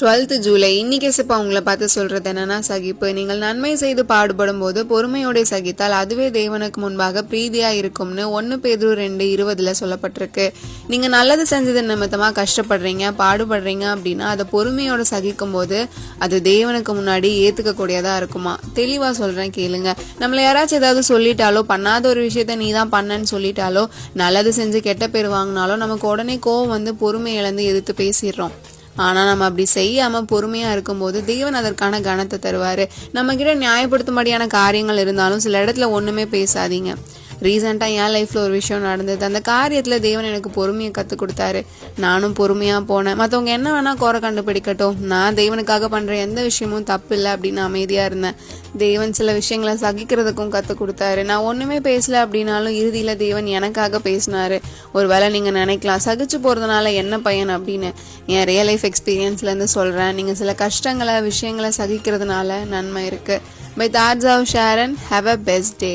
Twelfth July. இன்னைக்கு சிப்பா உங்களை பார்த்து சொல்றது என்னன்னா சகிப்பு. நீங்கள் நன்மை செய்து பாடுபடும் போது பொறுமையோடு சகித்தால் அதுவே தேவனுக்கு முன்பாக பிரீதியா இருக்கும்னு ஒன்னு பேதூர் ரெண்டு இருபதுல சொல்லப்பட்டிருக்கு. நீங்க நல்லது செஞ்சது நிமித்தமா கஷ்டப்படுறீங்க பாடுபடுறீங்க அப்படின்னா அதை பொறுமையோட சகிக்கும் போது அது தேவனுக்கு முன்னாடி ஏத்துக்க கூடியதா இருக்குமா? தெளிவா சொல்றேன் கேளுங்க. நம்மள யாராச்சும் ஏதாவது சொல்லிட்டாலோ பண்ணாத ஒரு விஷயத்த நீ தான் பண்ணன்னு சொல்லிட்டாலோ நல்லது செஞ்சு கெட்ட பேர் வாங்கினாலோ நமக்கு உடனே கோவம் வந்து பொறுமை இழந்து எதிர்த்து பேசிடுறோம். ஆனா நம்ம அப்படி செய்யாம பொறுமையா இருக்கும்போது தேவன் அதற்கான கனத்தை தருவாரு. நம்ம கிட்ட நியாயப்படுத்தும்படியான காரியங்கள் இருந்தாலும் சில இடத்துல ஒண்ணுமே பேசாதீங்க. ரீசெண்டாக என் லைஃப்பில் ஒரு விஷயம் நடந்தது. அந்த காரியத்தில் தேவன் எனக்கு பொறுமையை கற்றுக் கொடுத்தாரு. நானும் பொறுமையாக போனேன். மற்றவங்க என்ன வேணால் குறை கண்டுபிடிக்கட்டும். நான் தேவனுக்காக பண்ணுற எந்த விஷயமும் தப்பு இல்லை அப்படின்னு அமைதியாக இருந்தேன். தேவன் சில விஷயங்களை சகிக்கிறதுக்கும் கற்றுக் கொடுத்தாரு. நான் ஒன்றுமே பேசலை அப்படின்னாலும் இறுதியில் தேவன் எனக்காக பேசினாரு. ஒருவேளை நீங்கள் நினைக்கலாம் சகிச்சு போகிறதுனால என்ன பையன் அப்படின்னு என் ரியல் லைஃப் எக்ஸ்பீரியன்ஸ்லேருந்து சொல்கிறேன் நீங்கள் சில கஷ்டங்களை விஷயங்களை சகிக்கிறதுனால நன்மை இருக்குது by thoughts of Sharon have a best day